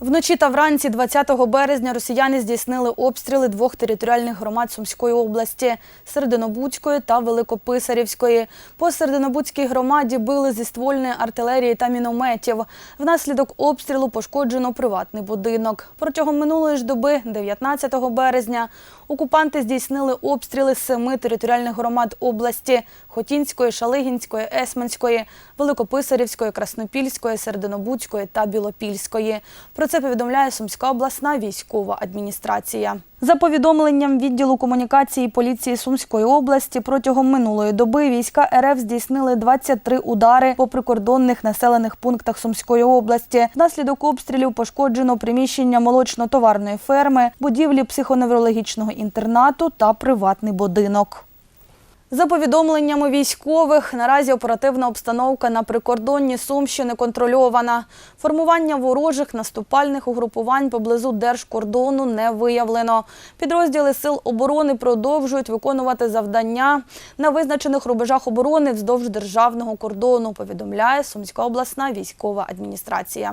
Вночі та вранці 20 березня росіяни здійснили обстріли двох територіальних громад Сумської області – Серединобудської та Великописарівської. По Серединобудській громаді били зі ствольної артилерії та мінометів. Внаслідок обстрілу пошкоджено приватний будинок. Протягом минулої ж доби, 19 березня, окупанти здійснили обстріли семи територіальних громад області – Хотінської, Шалигінської, Есманської, Великописарівської, Краснопільської, Серединобудської та Білопільської. Про це повідомляє Сумська обласна військова адміністрація. За повідомленням відділу комунікації поліції Сумської області, протягом минулої доби війська РФ здійснили 23 удари по прикордонних населених пунктах Сумської області. Внаслідок обстрілів пошкоджено приміщення молочно-товарної ферми, будівлі психоневрологічного інтернату та приватний будинок. За повідомленнями військових, наразі оперативна обстановка на прикордонні Сумщини контрольована. Формування ворожих наступальних угрупувань поблизу держкордону не виявлено. Підрозділи сил оборони продовжують виконувати завдання на визначених рубежах оборони вздовж державного кордону, повідомляє Сумська обласна військова адміністрація.